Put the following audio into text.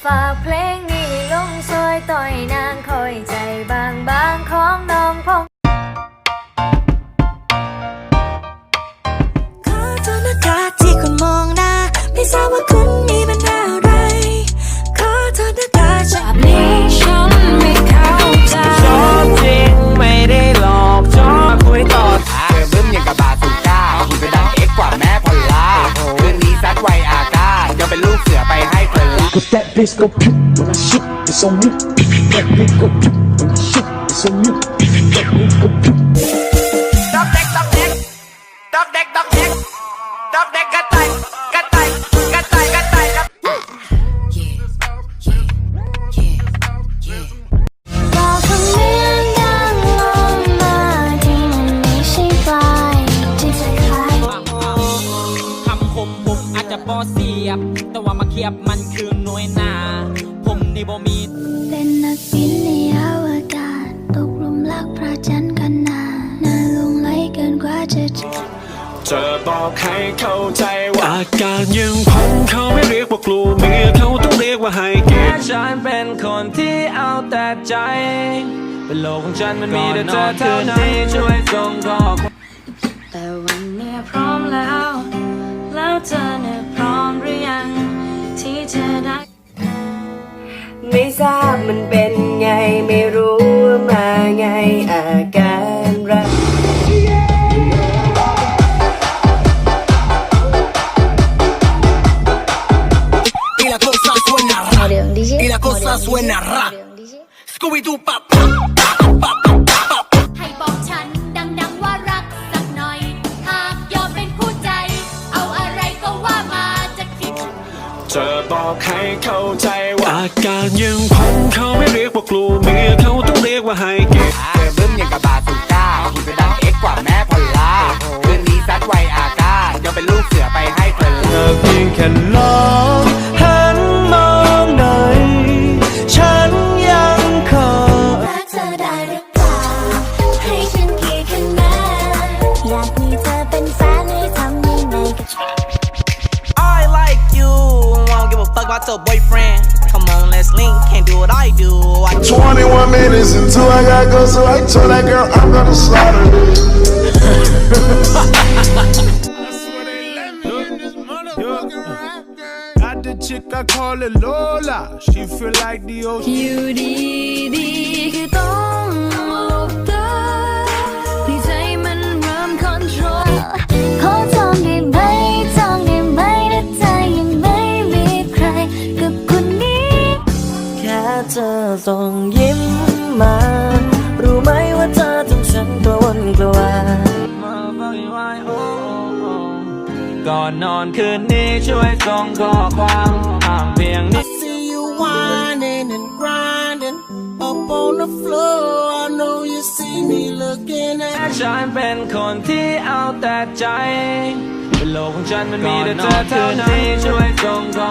far place. Place go pew when I shoot, it's on me. That place go pew when I shoot, it's on me. That place go pew. ดอกเด็กดอกเด็กดอกเด็กดอกเด็กดอกเด็กกระต่ายกระต่ายกระต่ายกระต่ายกระบอกคำเสียงดังลงมาที่มันไม่ใช่ปลายที่จะคล้าย คำคมผมอาจจะบอเสียบ แต่ว่ามาเคียบมันคือหน่วยหนาี่บ่มีเป็นนักบินในอวกาศ ตกหลุมรักพระจันทร์กันนาน่าลงไหลเกินกว่าจะเธอบอกให้เข้าใจว่าอาการยังผมเขาไม่เรียกว่ากลัวเมียเขาต้องเรียกว่าให้เกียรติฉันเป็นคนที่เอาแต่ใจ เป็นโลกของฉันมันมีแต่เธอเท่านั้นที่ช่วยส่งข้อความแต่วันนี้พร้อมแล้ว แล้วเธอเนี่ยพร้อมหรือยัง ที่จะได้ ทราบมันเป็นไงไม่รู้ว่ามาไงอาการรัก Y la cosa suena ra. Moreón DJ Y la cosa เธอบอกให้เข้าใจว่าอาการยังผมเขาไม่เรียกว่ากลัวเมียเขาต้องเรียกว่าให้เกียรติเจอบึ้มอย่างกับบาสุก้าคุณจะดังเอ็กกว่าแม่พอลล่าคืนนี้ซัดไวอาก้าเดี๋ยวเป็นลูกเสือไปให้เพลินเธอเพียงแค่ลอ won't give a fuck about your boyfriend Come on let's link can't do what I do I 21 minutes until I gotta go, so I told that girl I'm gonna slaughter this. Got the chick I call it Lola. She feel like the ocean. อยู่ ส่งยิ้มมา รู้ไหมว่าเธอทำฉันกระวนกระวาย Motherfucking why oh oh oh ก่อนนอนคืนนี้ช่วยส่งข้อความอ่านเพียงนี้ See you whining and grinding up on the floor. I know you see me looking at ฉันเป็นคนที่เอาแต่ใจ เป็นโลกของฉันมันมีแต่เธอเท่านั้นที่ช่วยส่งข้อ